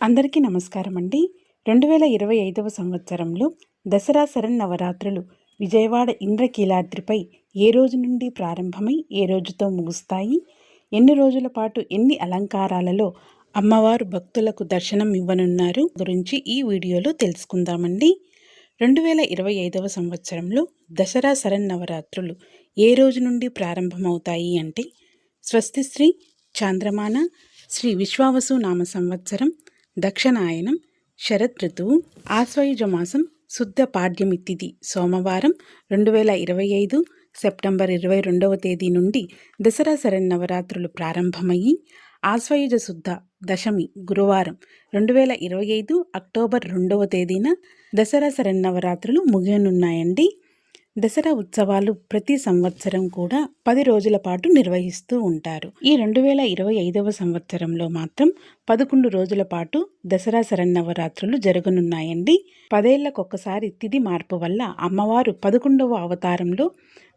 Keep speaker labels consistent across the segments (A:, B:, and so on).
A: అందరికీ నమస్కారం అండి. రెండు వేల ఇరవై ఐదవ సంవత్సరంలో దసరా శరన్నవరాత్రులు విజయవాడ ఇంద్రకీలాద్రిపై ఏ రోజు నుండి ప్రారంభమై ఏ రోజుతో ముగుస్తాయి? ఎన్ని రోజుల పాటు ఎన్ని అలంకారాలలో అమ్మవారు భక్తులకు దర్శనం ఇవ్వనున్నారు? గురించి ఈ వీడియోలో తెలుసుకుందామండి. రెండు వేల ఇరవై ఐదవ సంవత్సరంలో దసరా శరన్నవరాత్రులు ఏ రోజు నుండి ప్రారంభమవుతాయి అంటే స్వస్తిశ్రీ చాంద్రమాన శ్రీ విశ్వావసు నామ సంవత్సరం దక్షిణాయనం శరత్ ఋతువు మాసం శుద్ధ పాడ్యమి తిథి సోమవారం రెండు వేల ఇరవై ఐదు సెప్టెంబర్ ఇరవై రెండవ తేదీ నుండి దసరా శరన్నవరాత్రులు ప్రారంభమయ్యి ఆశ్వయుజ శుద్ధ దశమి గురువారం రెండు వేల ఇరవై ఐదు అక్టోబర్ రెండవ తేదీన దసరా శరన్నవరాత్రులు ముగియనున్నాయండి. దసరా ఉత్సవాలు ప్రతి సంవత్సరం కూడా పది రోజుల పాటు నిర్వహిస్తూ ఉంటారు. ఈ రెండు వేల ఇరవై ఐదవ సంవత్సరంలో మాత్రం పదకొండు రోజుల పాటు దసరా శరన్నవరాత్రులు జరగనున్నాయండి. పదేళ్ళకొకసారి తిథి మార్పు వల్ల అమ్మవారు పదకొండవ అవతారంలో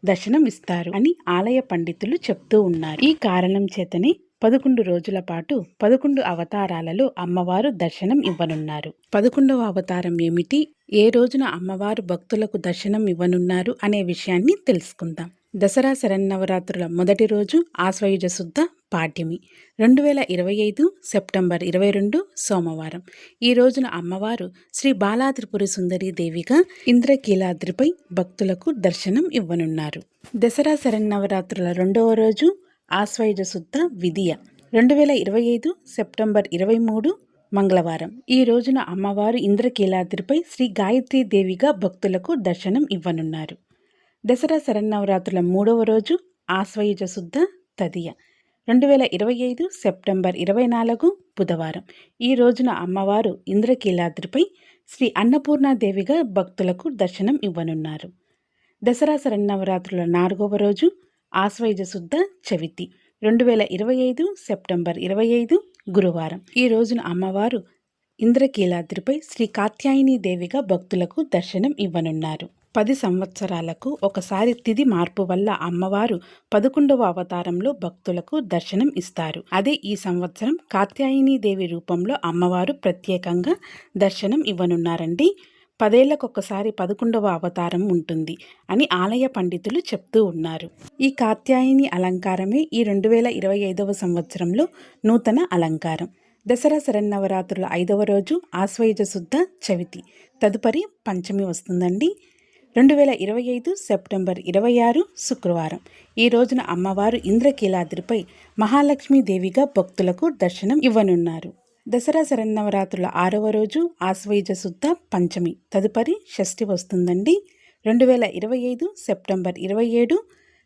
A: దర్శనం ఇస్తారు అని ఆలయ పండితులు చెప్తూ ఉన్నారు. ఈ కారణం చేతనే పదకొండు రోజుల పాటు పదకొండు అవతారాలలో అమ్మవారు దర్శనం ఇవ్వనున్నారు. పదకొండవ అవతారం ఏమిటి? ఏ రోజున అమ్మవారు భక్తులకు దర్శనం ఇవ్వనున్నారు అనే విషయాన్ని తెలుసుకుందాం. దసరా శరన్నవరాత్రుల మొదటి రోజు ఆశ్వయుజ శుద్ధ పాడ్యమి రెండు వేల ఇరవై ఐదు సెప్టెంబర్ ఇరవై రెండు సోమవారం. ఈ రోజున అమ్మవారు శ్రీ బాలాత్రిపురి సుందరి దేవిగా ఇంద్రకీలాద్రిపై భక్తులకు దర్శనం ఇవ్వనున్నారు. దసరా శరన్నవరాత్రుల రెండవ రోజు ఆశ్వయుజ శుద్ధ విధియ. రెండు వేల ఇరవై ఐదు సెప్టెంబర్ ఇరవై మూడు మంగళవారం. ఈ రోజున అమ్మవారు ఇంద్రకీలాద్రిపై శ్రీ గాయత్రీ దేవిగా భక్తులకు దర్శనం ఇవ్వనున్నారు. దసరా శరన్నవరాత్రుల మూడవ రోజు ఆశ్వయుజ శుద్ధ తదియ. రెండు వేల ఇరవై ఐదు సెప్టెంబర్ ఇరవై నాలుగు బుధవారం. ఈ రోజున అమ్మవారు ఇంద్రకీలాద్రిపై శ్రీ అన్నపూర్ణాదేవిగా భక్తులకు దర్శనం ఇవ్వనున్నారు. దసరా శరన్నవరాత్రుల నాలుగవ రోజు ఆశ్వయుజ శుద్ధ చవితి. రెండు వేల ఇరవై ఐదు సెప్టెంబర్ ఇరవై ఐదు గురువారం. ఈ రోజున అమ్మవారు ఇంద్రకీలాద్రిపై శ్రీ కాత్యాయని దేవిగా భక్తులకు దర్శనం ఇవ్వనున్నారు. పది సంవత్సరాలకు ఒకసారి తిది మార్పు వల్ల అమ్మవారు పదకొండవ అవతారంలో భక్తులకు దర్శనం ఇస్తారు. అదే ఈ సంవత్సరం కాత్యాయని దేవి రూపంలో అమ్మవారు ప్రత్యేకంగా దర్శనం ఇవ్వనున్నారండి. పదేళ్ళకొకసారి పదకొండవ అవతారం ఉంటుంది అని ఆలయ పండితులు చెప్తూ ఉన్నారు. ఈ కాత్యాయిని అలంకారమే ఈ రెండు వేల ఇరవై ఐదవ సంవత్సరంలో నూతన అలంకారం. దసరా శరన్నవరాత్రుల ఐదవ రోజు ఆశ్వయుజ శుద్ధ చవితి. తదుపరి పంచమి వస్తుందండి. రెండు వేల ఇరవై ఐదు సెప్టెంబర్ ఇరవై ఆరు శుక్రవారం. ఈ రోజున అమ్మవారు ఇంద్రకీలాద్రిపై మహాలక్ష్మీదేవిగా భక్తులకు దర్శనం ఇవ్వనున్నారు. దసరా శరన్నవరాత్రుల ఆరవ రోజు ఆశ్వయుజ శుద్ధ పంచమి. తదుపరి షష్ఠి వస్తుందండి. రెండు వేల ఇరవై ఐదు సెప్టెంబర్ ఇరవై ఏడు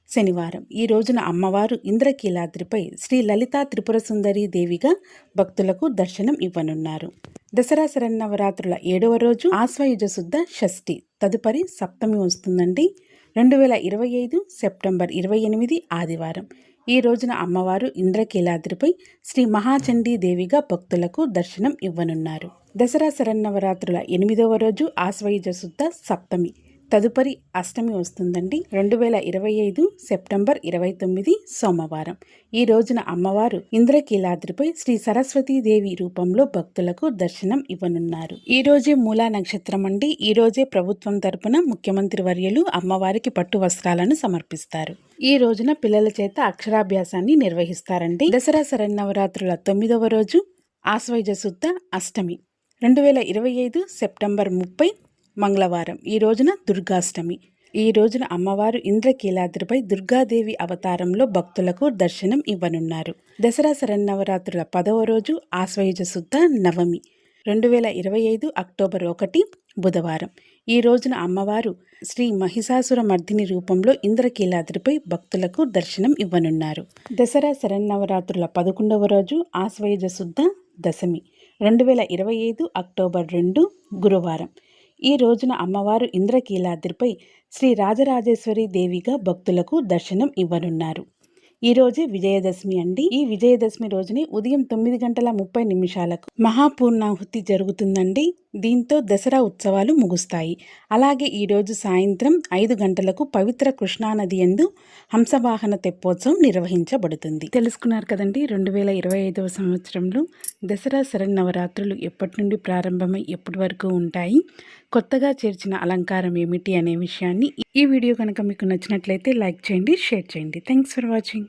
A: శనివారం. ఈ రోజున అమ్మవారు ఇంద్రకీలాద్రిపై శ్రీ లలితా త్రిపుర సుందరి దేవిగా భక్తులకు దర్శనం ఇవ్వనున్నారు. దసరా శరన్నవరాత్రుల ఏడవ రోజు ఆశ్వయుజ శుద్ధ షష్ఠి. తదుపరి సప్తమి వస్తుందండి. రెండు వేల ఇరవై ఐదు సెప్టెంబర్ ఇరవై ఎనిమిది ఆదివారం. ఈ రోజున అమ్మవారు ఇంద్రకీలాద్రిపై శ్రీ మహాచండీ దేవిగా భక్తులకు దర్శనం ఇవ్వనున్నారు. దసరా శరన్నవరాత్రుల ఎనిమిదవ రోజు ఆశ్వయుజ శుద్ధ సప్తమి. తదుపరి అష్టమి వస్తుందండి. రెండు వేల ఇరవై ఐదు సెప్టెంబర్ ఇరవై తొమ్మిది సోమవారం. ఈ రోజున అమ్మవారు ఇంద్రకీలాద్రిపై శ్రీ సరస్వతీదేవి రూపంలో భక్తులకు దర్శనం ఇవ్వనున్నారు. ఈ రోజే మూలా నక్షత్రం అండి. ఈ రోజే ప్రభుత్వం తరపున ముఖ్యమంత్రి వర్యులు అమ్మవారికి పట్టు వస్త్రాలను సమర్పిస్తారు. ఈ రోజున పిల్లల చేత అక్షరాభ్యాసాన్ని నిర్వహిస్తారండి. దసరా శరన్నవరాత్రుల తొమ్మిదవ రోజు ఆశ్వయుజ శుద్ధ అష్టమి. రెండు వేల ఇరవై ఐదు సెప్టెంబర్ ముప్పై మంగళవారం. ఈ రోజున దుర్గాష్టమి. ఈ రోజున అమ్మవారు ఇంద్రకీలాద్రిపై దుర్గాదేవి అవతారంలో భక్తులకు దర్శనం ఇవ్వనున్నారు. దసరా శరన్నవరాత్రుల పదవ రోజు ఆశ్వయుజ శుద్ధ నవమి రెండు వేల ఇరవై ఐదు అక్టోబర్ ఒకటి బుధవారం. ఈ రోజున అమ్మవారు శ్రీ మహిషాసుర మర్దిని రూపంలో ఇంద్రకీలాద్రిపై భక్తులకు దర్శనం ఇవ్వనున్నారు. దసరా శరన్నవరాత్రుల పదకొండవ రోజు ఆశ్వయుజ శుద్ధ దశమి రెండు వేల ఇరవై ఐదు అక్టోబర్ రెండు గురువారం. ఈ రోజున అమ్మవారు ఇంద్రకీలాద్రిపై శ్రీ రాజరాజేశ్వరి దేవిగా భక్తులకు దర్శనం ఇవ్వనున్నారు. ఈ రోజే విజయదశమి అండి. ఈ విజయదశమి రోజుని ఉదయం తొమ్మిది గంటల ముప్పై నిమిషాలకు మహాపూర్ణాహుతి జరుగుతుందండి. దీంతో దసరా ఉత్సవాలు ముగుస్తాయి. అలాగే ఈరోజు సాయంత్రం ఐదు గంటలకు పవిత్ర కృష్ణానది ఎందు హంసవాహన తెప్పోత్సవం నిర్వహించబడుతుంది. తెలుసుకున్నారు కదండి రెండు వేల ఇరవై ఐదవ సంవత్సరంలో దసరా శరన్నవరాత్రులు ఎప్పటి నుండి ప్రారంభమై ఎప్పటి వరకు ఉంటాయి? కొత్తగా చేర్చిన అలంకారం ఏమిటి అనే విషయాన్ని ఈ వీడియో కనుక మీకు నచ్చినట్లయితే లైక్ చేయండి షేర్ చేయండి. Thanks for watching.